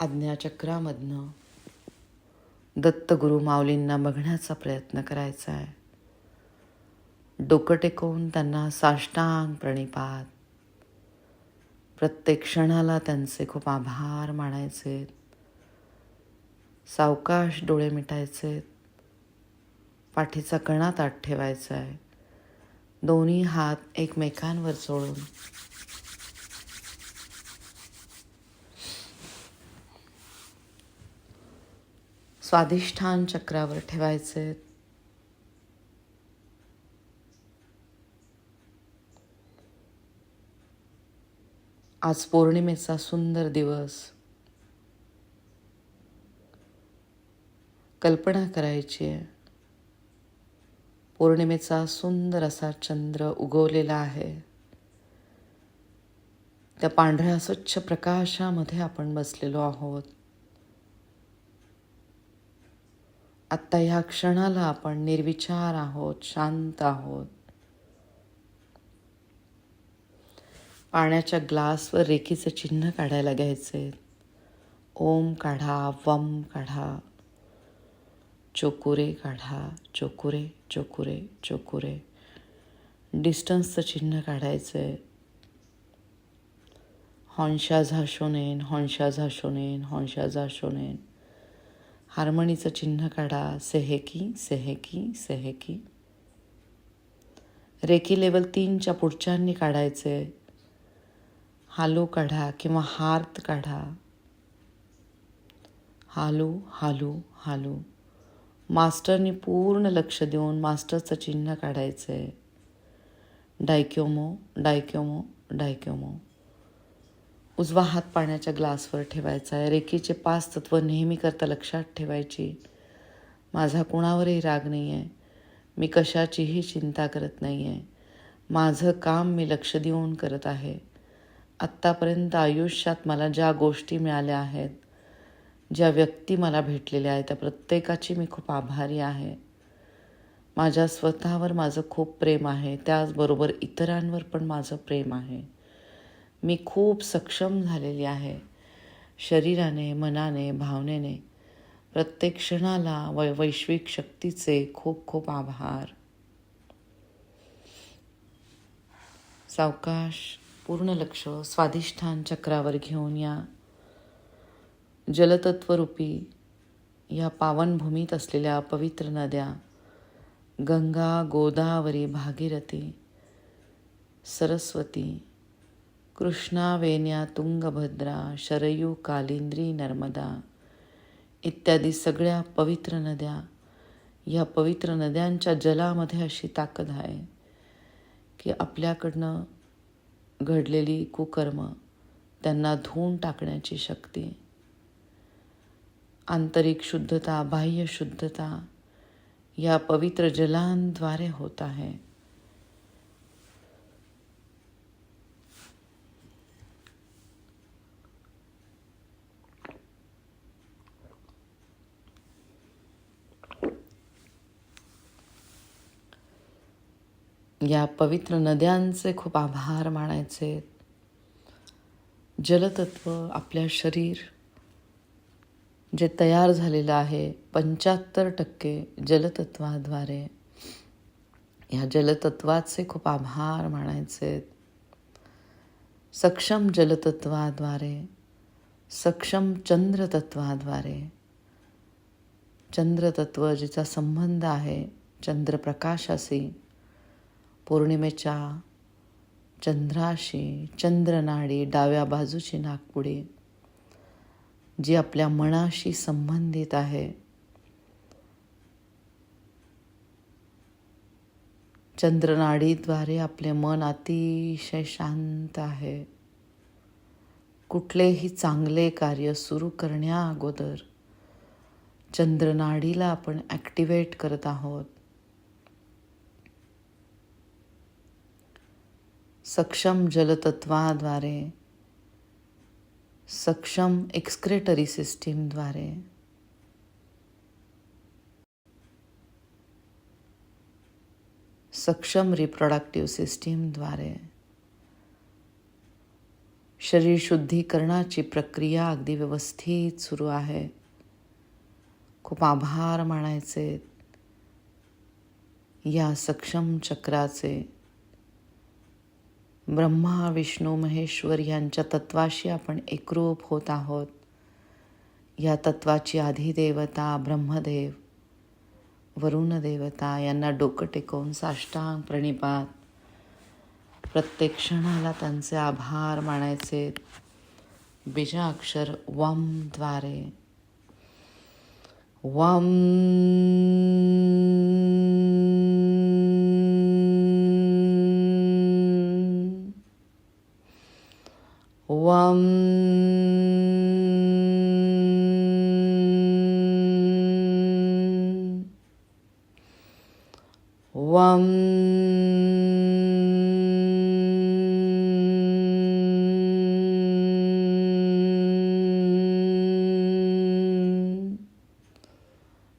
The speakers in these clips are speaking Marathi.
आज्ञाचक्रामधनं दत्तगुरु माऊलींना बघण्याचा प्रयत्न करायचा आहे. डोकं टेकवून त्यांना साष्टांग प्रणिपात. प्रत्येक क्षणाला त्यांचे खूप आभार मानायचे. सावकाश डोळे मिटायचे. पाठीचा कणा ताट ठेवायचा आहे. दोन्ही हात एकमेकांवर सोडून स्वाधिष्ठान चक्रावर ठेवायचे. आज पौर्णिमेचा सुंदर दिवस. कल्पना करायची आहे. पौर्णिमेचा सुंदर असा चंद्र उगवलेला आहे. त्या पांढऱ्या स्वच्छ प्रकाशामध्ये आपण बसलेलो आहोत. आत्ता ह्या क्षणाला आपण निर्विचार आहोत शांत आहोत. पाण्याच्या ग्लासवर रेखीचं चिन्ह काढायला घ्यायचे ओम काढा वम काढा. चोकुरे काढा चोकुरे चोकुरे चोकुरे. डिस्टन्सचं चिन्ह काढायचं आहे हॉन्शा झाशोनेन हॉन्शा झाशोनेन हॉन्शा झाशोनेन. हार्मणीचं चिन्ह काढा. सेहेकी सेहेकी सेहेकी. रेकी लेवल तीनच्या पुढच्यांनी काढायचे. हालू काढा किंवा हार्त काढा. हालू हालू हालू. मास्टरनी पूर्ण लक्ष देऊन मास्टरचं चिन्ह काढायचं. आहे डायक्योमो डायक्योमो डायक्योमो. उजवा हात पाण्याच्या ग्लासवर ठेवायचा आहे. रेखीचे पाच तत्व नेहमी करता लक्षात ठेवायची. माझा कुणावरही राग नाही आहे मी कशाचीही चिंता करत नाही आहे माझं काम मी लक्ष देऊन करत आहे. आत्तापर्यंत आयुष्यात मला ज्या गोष्टी मिळाल्या आहेत ज्या व्यक्ती मला भेटलेल्या आहेत त्या प्रत्येकाची मी खूप आभारी आहे. माझ्या स्वतःवर माझं खूप प्रेम आहे. त्याचबरोबर इतरांवर पण माझं प्रेम आहे. मी खूप सक्षम झालेली आहे. शरीराने मनाने भावनेने. प्रत्येक क्षणाला वै वैश्विक शक्तीचे खूप खूप आभार. सावकाश पूर्ण लक्ष स्वाधिष्ठान चक्रावर घेऊन या. जलतत्वरूपी या पावनभूमीत असलेल्या पवित्र नद्या गंगा गोदावरी भागीरथी सरस्वती कृष्णा वेण्या तुंगभद्रा शरयू कालिंद्री नर्मदा इत्यादी सगळ्या पवित्र नद्या या पवित्र नद्यांच्या जलामध्ये अशी ताकद आहे की आपल्याकडनं घडलेली कुकर्म त्यांना धुवून टाकण्याची शक्ती आंतरिक शुद्धता बाह्य शुद्धता या पवित्र जलांद्वारे होत आहे. या पवित्र नद्यांचे खूप आभार मानायचे. जलतत्व आपल्या शरीर जे तयार झालेलं आहे पंच्याहत्तर टक्के जलतत्वाद्वारे. ह्या जलतत्वाचे खूप आभार मानायचे. सक्षम जलतत्वाद्वारे सक्षम चंद्रतत्वाद्वारे. चंद्रतत्व जिचा संबंध आहे चंद्रप्रकाशाशी. पौर्णिमेच्या चंद्राशी चंद्रनाडी डाव्या बाजूची नागपुडी जी आपल्या मनाशी संबंधित आहे. चंद्रनाडीद्वारे आपले मन अतिशय शांत आहे. कुठलेही चांगले कार्य सुरू करण्या अगोदर चंद्रनाडीला आपण ॲक्टिवेट करत आहोत. सक्षम जलतत्वाद्वारे सक्षम एक्सक्रेटरी सिस्टीमद्वारे सक्षम रिप्रोडक्टिव्ह सिस्टीमद्वारे शरीर शुद्धीकरणाची प्रक्रिया अगदी व्यवस्थित सुरू आहे. खूप आभार मानायचे. या सक्षम चक्राचे ब्रह्मा विष्णू महेश्वर यांच्या तत्वाशी आपण एकरूप होत आहोत. या तत्वाची आधिदेवता ब्रह्मदेव वरुण देवता यांना डोकं टेकवून साष्टांग प्रणिपात. प्रत्येक क्षणाला त्यांचे आभार मानायचे. बीजाक्षर वमद्वारे वम वम वम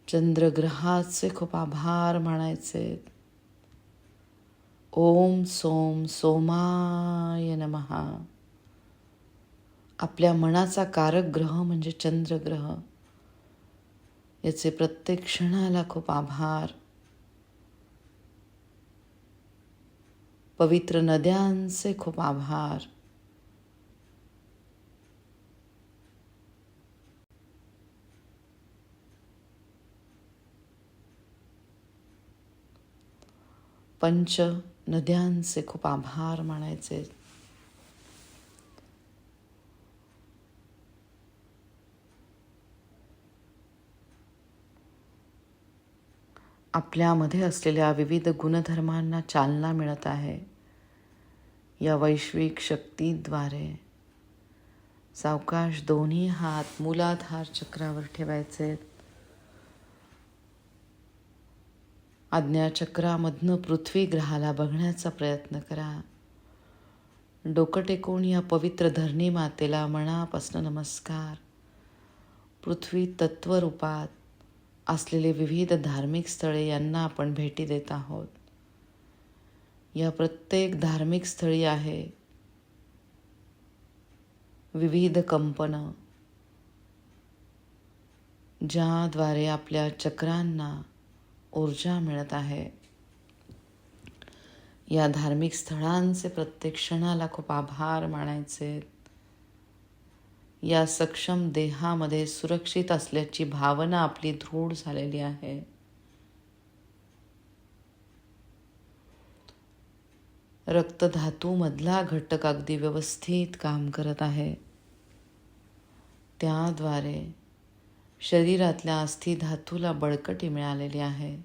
चंद्रग्रहाचे खूप आभार म्हणायचे ओम सोम सोमाय नमहा आपल्या मनाचा कारक ग्रह म्हणजे चंद्रग्रह याचे प्रत्येक क्षणाला खूप आभार. पवित्र नद्यांचे खूप आभार. पंच नद्यांचे खूप आभार मानायचे. आपल्यामध्ये असलेल्या विविध गुणधर्मांना चालना मिळत आहे. या वैश्विक शक्तीद्वारे सावकाश दोन्ही हात मूलाधार चक्रावर ठेवायचे. आज्ञाचक्रामधनं पृथ्वी ग्रहाला बघण्याचा प्रयत्न करा. डोकं टेकून या पवित्र धरणी मातेला मनापासून नमस्कार. पृथ्वी तत्वरूपात असलेले विविध धार्मिक स्थळे यांना आपण भेटी देत आहोत. या प्रत्येक धार्मिक स्थळी आहे विविध कंपनं ज्याद्वारे आपल्या चक्रांना ऊर्जा मिळत आहे. या धार्मिक स्थळांचे प्रत्येक क्षणाला खूप आभार मानायचे. या सक्षम देहामध्ये सुरक्षित असल्याची भावना आपली दृढ झालेली आहे. रक्तधातूमधला घटक अगदी व्यवस्थित काम करत आहे. त्याद्वारे शरीरातल्या अस्थि धातूला बळकटी मिळालेली आहे.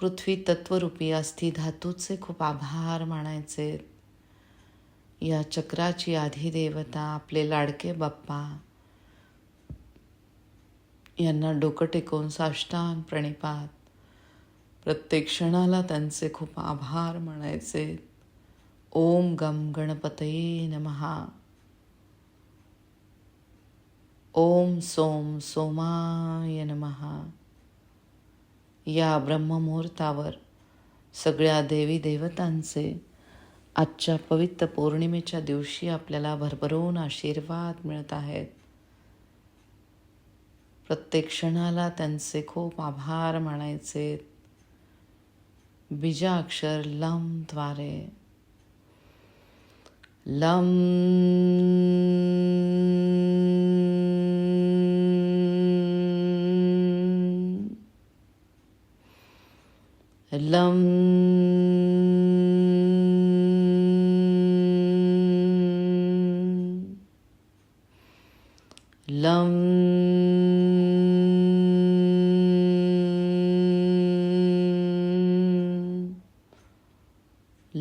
पृथ्वी तत्वरूपी अस्थि धातूचे खूप आभार मानायचे. या चक्राची आधी देवता आपले लाडके बाप्पा यांना डोकं टेकवून साष्टांग प्रणिपात. प्रत्येक क्षणाला त्यांचे खूप आभार म्हणायचे. ओम गम गणपतये नमहा ओम सोम सोमाय नमहा या ब्रह्ममुहूर्तावर सगळ्या देवी देवतांचे आजच्या पवित्र पौर्णिमेच्या दिवशी आपल्याला भरभरून आशीर्वाद मिळत आहेत. प्रत्येक क्षणाला त्यांचे खूप आभार मानायचे. बीजा अक्षर लमद्वारे लम. लम.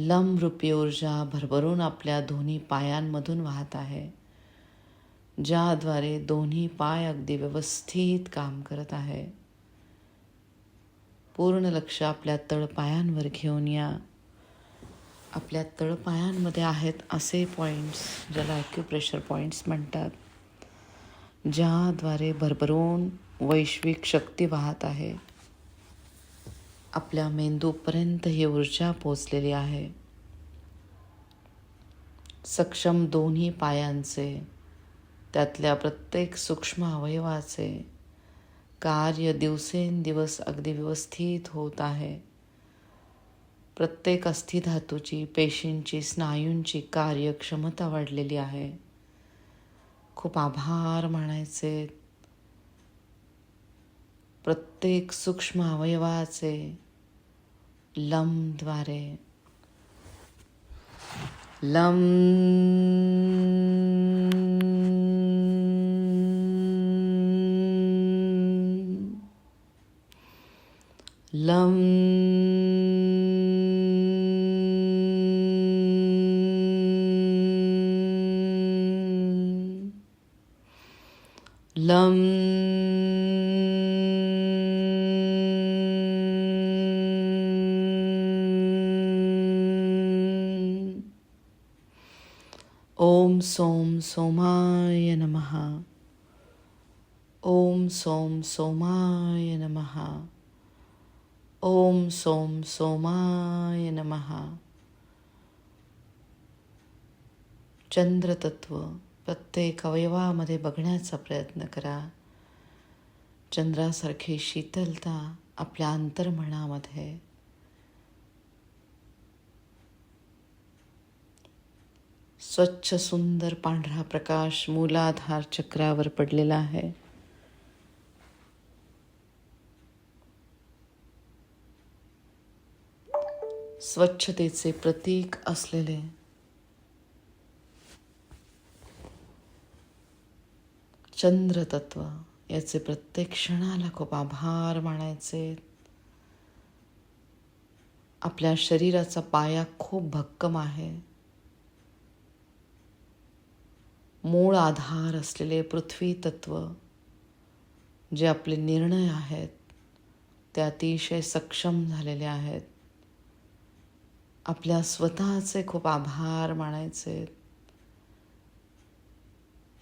लम रूपी ऊर्जा भरभरून आपल्या दोन्ही पायांमधून वाहत आहे ज्याद्वारे दोन्ही पाय अगदी व्यवस्थित काम करत आहे. पूर्ण लक्ष आपल्या तळपायांवर घेऊन या. आपल्या तळपायांमध्ये आहेत असे पॉईंट्स ज्याला ॲक्युप्रेशर पॉईंट्स म्हणतात ज्याद्वारे भरभरून वैश्विक शक्ती वाहत आहे. आपल्या मेंदूपर्यंत ही ऊर्जा पोचलेली आहे. सक्षम दोन्ही पायांचे त्यातल्या प्रत्येक सूक्ष्म अवयवाचे कार्य दिवसेंदिवस अगदी व्यवस्थित होत आहे. प्रत्येक अस्थिधातूची पेशींची स्नायूंची कार्यक्षमता वाढलेली आहे. खूप आभार मानायचे. प्रत्येक सूक्ष्म अवयवाचे लमद्वारे लम लम सोमाय नमः ॐ सोम सोमाय नमः ॐ सोम सोमाय नमः चंद्रतत्व प्रत्येक अवयवामध्ये बघण्याचा प्रयत्न करा चंद्रासारखी शीतलता आपल्या अंतर्मनामध्ये स्वच्छ सुंदर पांढरा प्रकाश मूलाधार चक्रावर पडलेला आहे. स्वच्छतेचे प्रतीक असलेले चंद्रतत्व याचे प्रत्येक क्षणाला खूप आभार मानायचे. आपल्या शरीराचा पाया खूप भक्कम आहे. मूळ आधार असलेले पृथ्वी तत्व जे आपले निर्णय आहेत ते अतिशय सक्षम झालेले आहेत. आपल्या स्वतःचे खूप आभार मानायचे.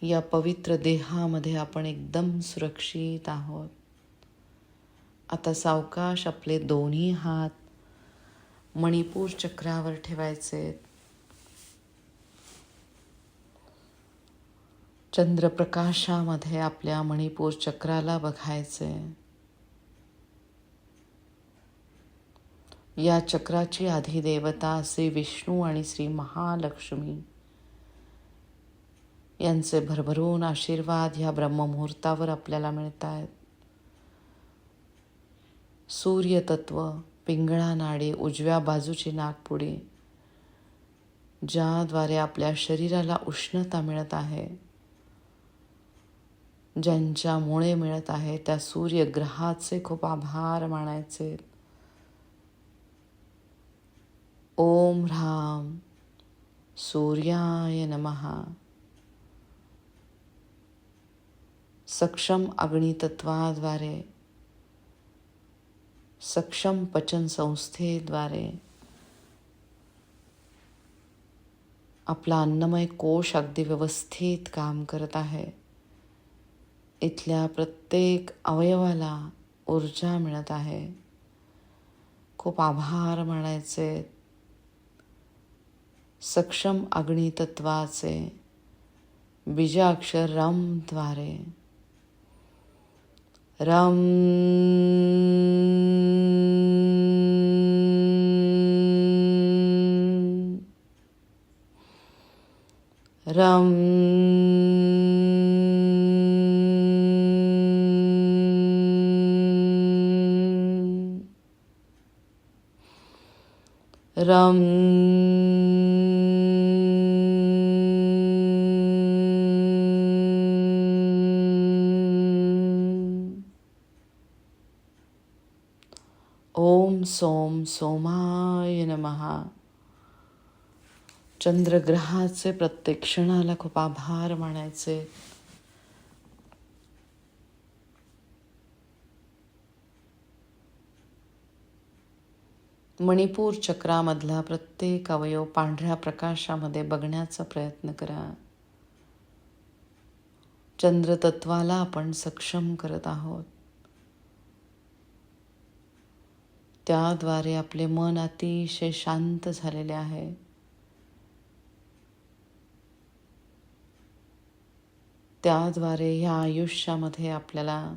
या पवित्र देहामध्ये आपण एकदम सुरक्षित आहोत. आता सावकाश आपले दोन्ही हात मणिपूर चक्रावर ठेवायचे चंद्रप्रकाशामध्ये आपल्या मणिपूर चक्राला बघायचे. या चक्राची अधिदेवता श्री विष्णू आणि श्री महालक्ष्मी यांचे भरभरून आशीर्वाद ह्या ब्रह्ममुहूर्तावर आपल्याला मिळत आहेत सूर्यतत्व पिंगळा नाडी उजव्या बाजूची नागपुडी ज्याद्वारे आपल्या शरीराला उष्णता मिळत आहे. ज्यांच्यामुळे मिळत आहे त्या सूर्यग्रहाचे खूप आभार मानायचे. ओम राम सूर्याय नमहा सक्षम अग्नितत्वाद्वारे सक्षम पचन संस्थेद्वारे आपला अन्नमय कोश अगदी व्यवस्थित काम करत आहे. इथल्या प्रत्येक अवयवाला ऊर्जा मिळत आहे. खूप आभार मानायचे सक्षम अग्नितत्वाचे बीजाक्षर रमद्वारे रम. रम. रम ओम सोम सोमाय नमहा चंद्रग्रहाचे प्रत्येक क्षणाला खूप आभार मानायचे. मणिपूर चक्रामधला प्रत्येक अवयव पांढऱ्या प्रकाशामध्ये बघण्याचा प्रयत्न करा. चंद्रतत्वाला आपण सक्षम करत आहोत. त्याद्वारे आपले मन अतिशय शांत झालेले आहे. त्याद्वारे ह्या आयुष्यामध्ये आपल्याला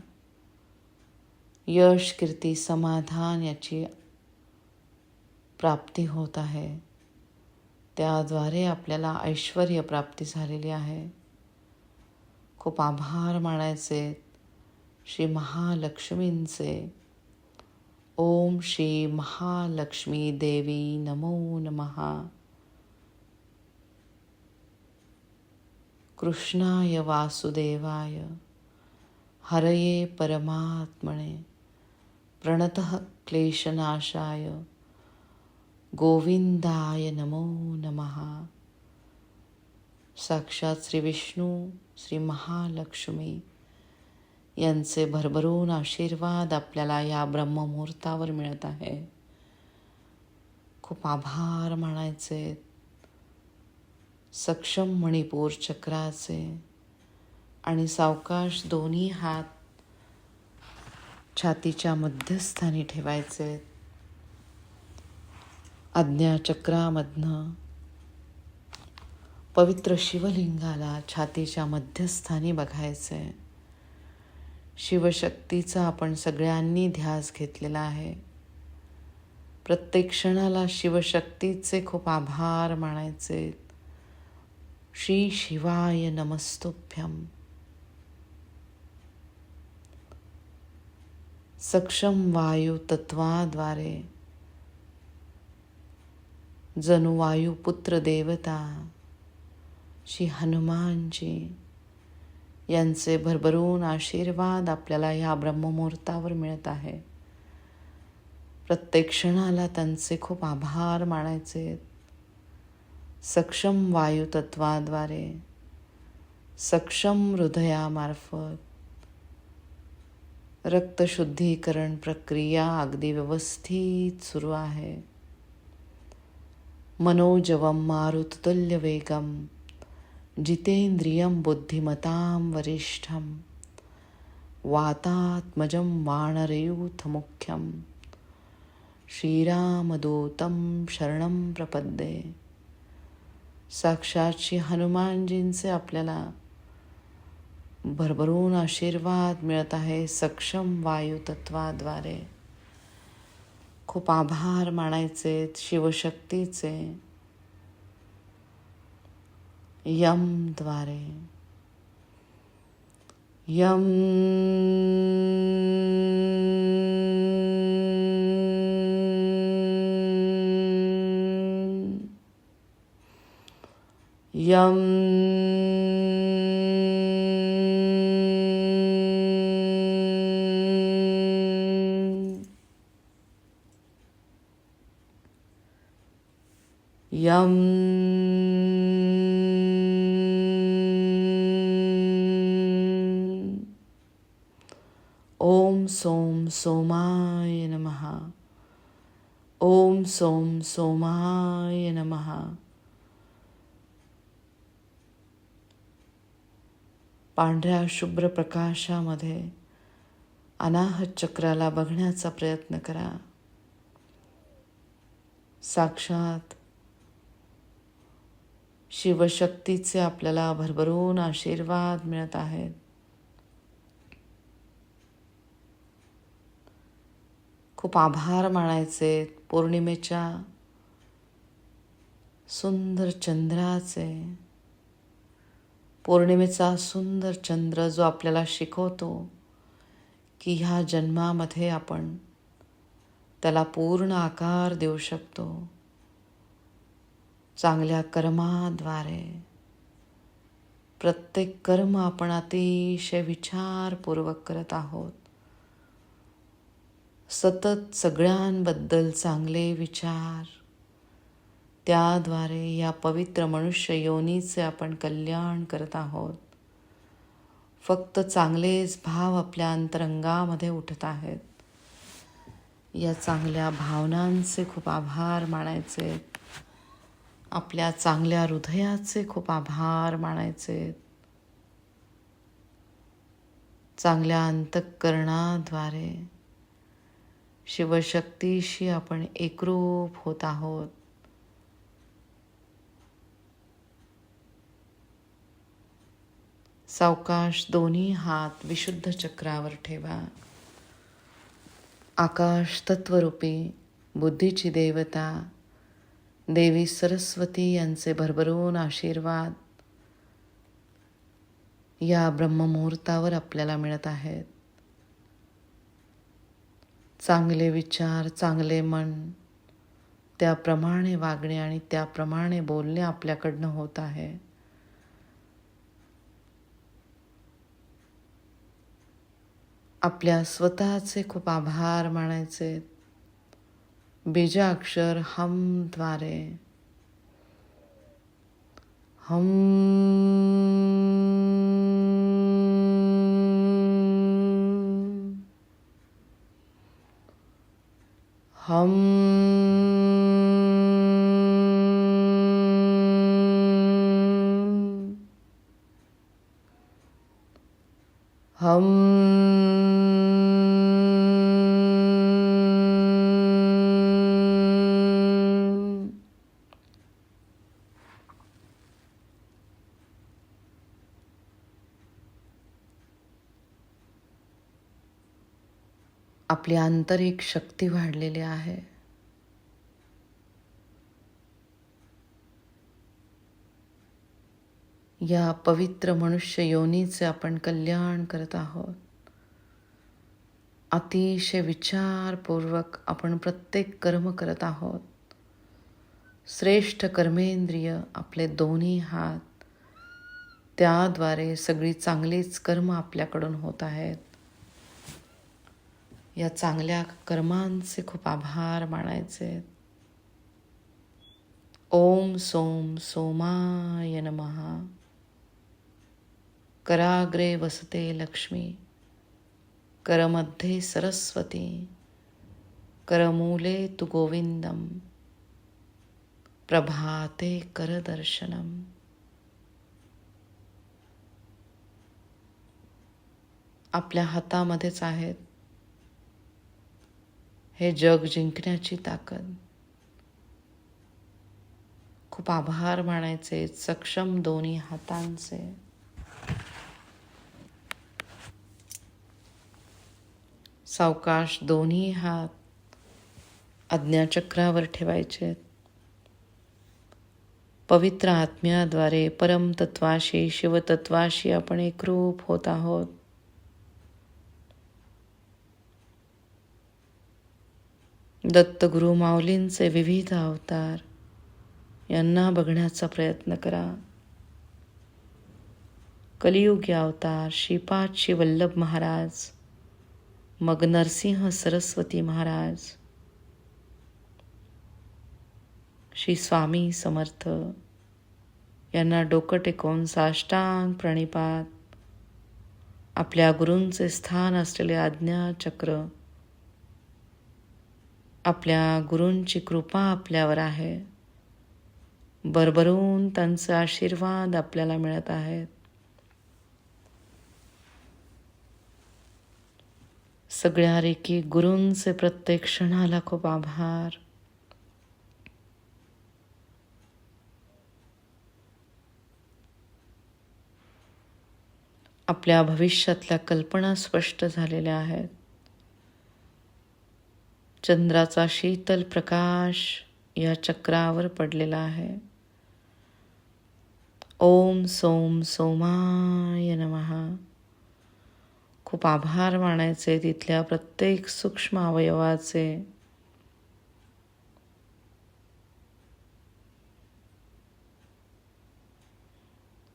यश कीर्ती समाधान याची प्राप्ती होत आहे. त्याद्वारे आपल्याला ऐश्वर प्राप्ती झालेली आहे. खूप आभार मानायचे श्री महालक्ष्मींचे. ओम श्री महालक्ष्मी देवी नमो नमहा कृष्णाय वासुदेवाय. हरये परमात्मने. प्रणतः क्लेशनाशाय. गोविंदाय नमो नमहा साक्षात श्री विष्णू श्री महालक्ष्मी यांचे भरभरून आशीर्वाद आपल्याला या ब्रह्ममुहूर्तावर मिळत आहे. खूप आभार मानायचे. सक्षम मणिपूर चक्राचे आणि सावकाश दोन्ही हात छातीच्या मध्यस्थानी ठेवायचे. आज्ञाचक्रामधनं पवित्र शिवलिंगाला छातीच्या मध्यस्थानी बघायचं आहे शिवशक्तीचा आपण सगळ्यांनी ध्यास घेतलेला आहे. प्रत्येक क्षणाला शिवशक्तीचे खूप आभार मानायचे. श्री शिवाय नमस्तुभ्यम सक्षम वायू तत्वाद्वारे जणू वायुपुत्र देवता श्री हनुमानजी. यांचे भरभरून आशीर्वाद आपल्याला ह्या ब्रह्ममुहूर्तावर मिळत आहे. प्रत्येक क्षणाला त्यांचे खूप आभार मानायचे. सक्षम वायुतत्वाद्वारे सक्षम हृदयामार्फत रक्तशुद्धीकरण प्रक्रिया अगदी व्यवस्थित सुरू आहे. मनोजवं मारुततुल्यवेगं जितेन्द्रियं जितेंद्रियं बुद्धिमतां वरिष्ठं वातात्मजं वानरयूथमुख्यं श्रीरामदूतं शरणं प्रपद्ये साक्षात श्री हनुमानजींचे आपल्याला भरभरून आशीर्वाद मिळत आहे सक्षम वायुतत्वाद्वारे. खूप आभार मानायचे शिवशक्तीचे. यमद्वारे यम यम ओम सोम सोमाय नमः ओम सोम सोमाय नमः पांढऱ्या शुभ्र प्रकाशामध्ये अनाहत चक्राला बघण्याचा प्रयत्न करा. साक्षात शिवशक्तीचे आपल्याला भरभरून आशीर्वाद मिळत आहेत. खूप आभार मानायचे पौर्णिमेच्या सुंदर चंद्राचे. पौर्णिमेचा सुंदर चंद्र जो आपल्याला शिकवतो की ह्या जन्मामध्ये आपण त्याला पूर्ण आकार देऊ शकतो. चांगल्या कर्माद्वारे. प्रत्येक कर्म आपण अतिशय विचारपूर्वक करत आहोत. सतत सगळ्यांबद्दल चांगले विचार. त्याद्वारे या पवित्र मनुष्य योनीचे आपण कल्याण करत आहोत. फक्त चांगलेच भाव आपल्या अंतरंगामध्ये उठत आहेत. या चांगल्या भावनांचे खूप आभार मानायचे आपल्या चांगल्या हृदयाचे खूप आभार मानायचे. चांगल्या अंतःकरणाद्वारे शिवशक्तीशी आपण एकरूप होत आहोत. सावकाश दोन्ही हात विशुद्ध चक्रावर ठेवा. आकाश तत्वरूपी बुद्धीची देवता देवी सरस्वती यांचे भरभरून आशीर्वाद या ब्रह्ममुहूर्तावर आपल्याला मिळत आहेत. चांगले विचार चांगले मन त्याप्रमाणे वागणे आणि त्याप्रमाणे बोलणे आपल्याकडनं होत आहे. आपल्या स्वतःचे खूप आभार मानायचे. बीजाक्षर हमद्वारे हम हम हम आपली आंतरिक शक्ती वाढलेली आहे. या पवित्र मनुष्य योनीचे आपण कल्याण करत आहोत. अतिशय विचारपूर्वक आपण प्रत्येक कर्म करत आहोत. श्रेष्ठ कर्मेंद्रिय आपले दोन्ही हात त्याद्वारे सगळी चांगलीच कर्म आपल्याकडून होत आहेत. या चांगल्या कर्मांचे खूप आभार मानायचे. ओम सोम सोमाय नमहा कराग्रे वसते लक्ष्मी. करमध्ये सरस्वती. करमूले तु गोविंदम. प्रभाते करदर्शनम. आपल्या हातामध्येच आहेत हे जग जिंकण्याची ताकद. खूप आभार मानायचे सक्षम दोन्ही हातांचे. सावकाश दोन्ही हात आज्ञाचक्रावर ठेवायचे. पवित्र आत्म्याद्वारे परमतत्वाशी शिवतत्वाशी आपण एकरूप होत आहोत. दत्तगुरु माऊलींचे विविध अवतार. यांना बघण्याचा प्रयत्न करा. कलियुगी अवतार श्रीपाद श्री वल्लभ महाराज मग नरसिंह सरस्वती महाराज श्री स्वामी समर्थ. यांना डोकं टेकवून साष्टांग प्रणिपात. आपल्या गुरूंचे स्थान असलेले आज्ञाचक्र आपल्या गुरूंची कृपा आपल्यावर आहे. बरबरून त्यांचे आशीर्वाद आपल्याला मिळत आहेत. सगळ्या रेकी गुरूंचे प्रत्येक क्षणाला खूप आभार. आपल्या भविष्यातल्या कल्पना स्पष्ट झालेल्या आहेत. चंद्राचा शीतल प्रकाश या चक्रावर पडलेला आहे. ओम सोम सोमाय नमहा खूप आभार मानायचे तिथल्या प्रत्येक सूक्ष्म अवयवाचे.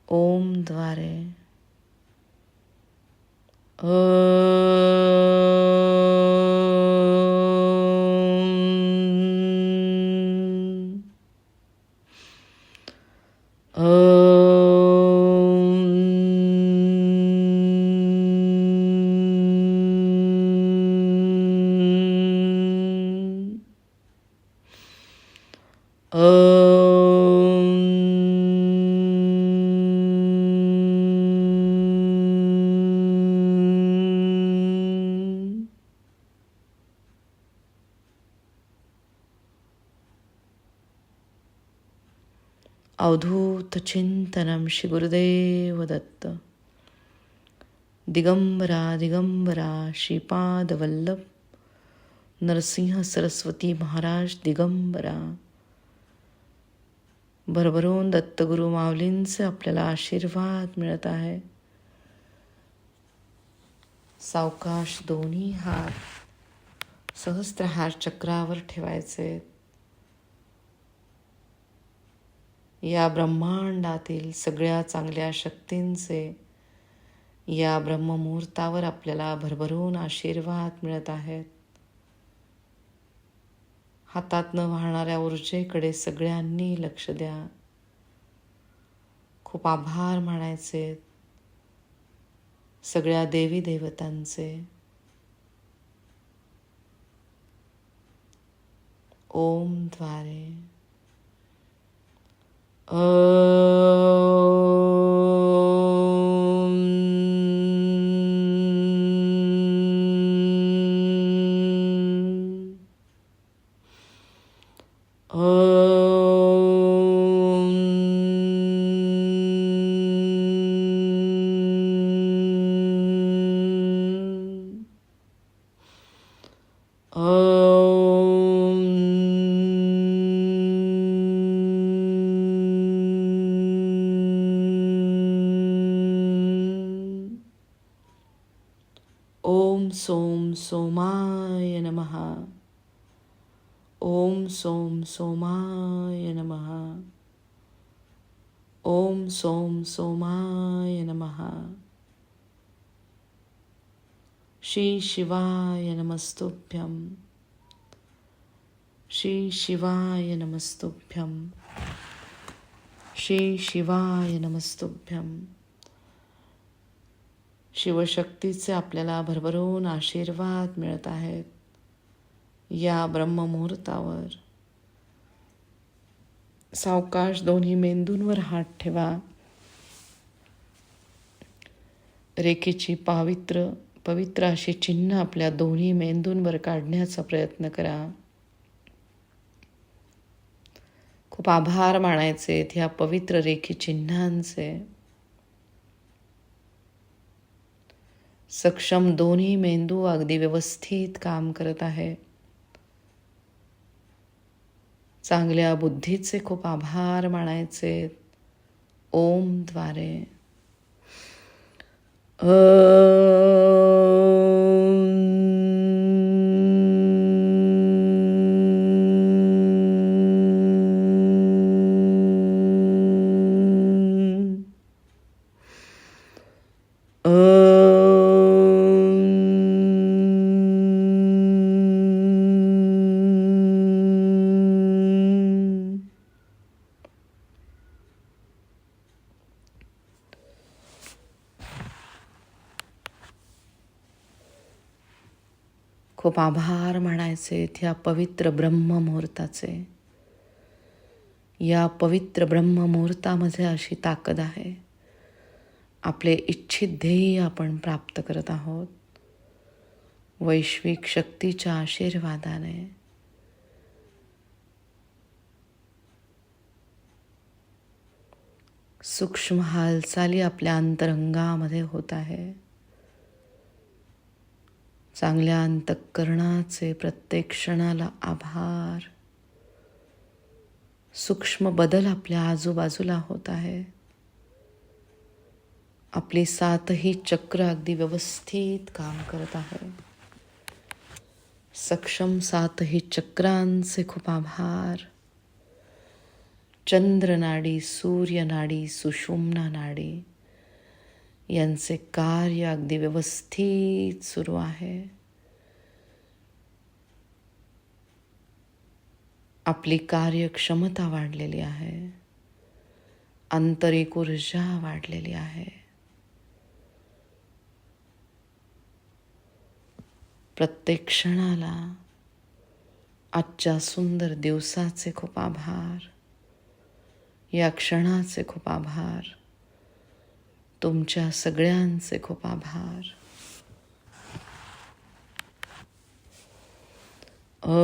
ओमद्वारे 嗯。嗯。呕吐。चिंतनम श्री गुरुदेव दत्त दिगंबरा दिगंबरा श्रीपाद वल्लभ नरसिंह सरस्वती महाराज दिगंबरा। भरभरून दत्तगुरु माऊलींचे आपल्याला आशीर्वाद मिळत आहे. सावकाश दोन्ही हात सहस्त्रहार चक्रावर ठेवायचे. या ब्रह्मांडातील सगळ्या चांगल्या शक्तींचे या ब्रह्ममुहूर्तावर आपल्याला भरभरून आशीर्वाद मिळत आहेत. हातातनं वाहणाऱ्या ऊर्जेकडे सगळ्यांनी लक्ष द्या. खूप आभार मानायचे सगळ्या देवी देवतांचे. ओम द्वारे सोमाय नमः। ओम सोम सोमाय नमः। ओम सोम सोमाय नमः। श्री शिवाय नमस्तुभ्यम। श्री शिवाय नमस्तुभ्यम। श्री शिवाय नमस्तुभ्यम। शिवशक्तीचे आपल्याला भरभरून आशीर्वाद मिळत आहेत. या ब्रह्ममुहूर्तावर. सावकाश दोन्ही मेंदूंवर हात ठेवा. रेखेची पावित्र पवित्र अशी चिन्ह आपल्या दोन्ही मेंदूंवर काढण्याचा प्रयत्न करा. खूप आभार मानायचे ह्या पवित्र रेखी चिन्हांचे. सक्षम दोन्ही मेंदू अगदी व्यवस्थित काम करत आहे. चांगल्या बुद्धीचे खूप आभार मानायचे. ओमद्वारे. खूप आभार मानायचे त्या पवित्र ब्रह्ममुहूर्ताचे. या पवित्र ब्रह्ममुहूर्तामध्ये अशी ताकद आहे. आपले इच्छित ध्येय आपण प्राप्त करत आहोत. वैश्विक शक्तीच्या आशीर्वादाने. सूक्ष्म हालचाली आपल्या अंतरंगामध्ये होत आहे. चांगल्या अंतःकरणाचे प्रत्येक क्षणाला आभार. सूक्ष्म बदल आपल्या आजूबाजूला होत आहे. आपली सातही चक्र अगदी व्यवस्थित काम करत आहे. सक्षम सातही चक्रांचे खूप आभार. चंद्र नाडी, सूर्य नाडी, सुषुम्ना नाडी. यांचे कार्य अगदी व्यवस्थित सुरू आहे. आपली कार्यक्षमता वाढलेली आहे. आंतरिक ऊर्जा वाढलेली आहे. प्रत्येक क्षणाला आजच्या सुंदर दिवसाचे खूप आभार. या क्षणाचे खूप आभार. तुमच्या सगळ्यांचे खूप आभार. अ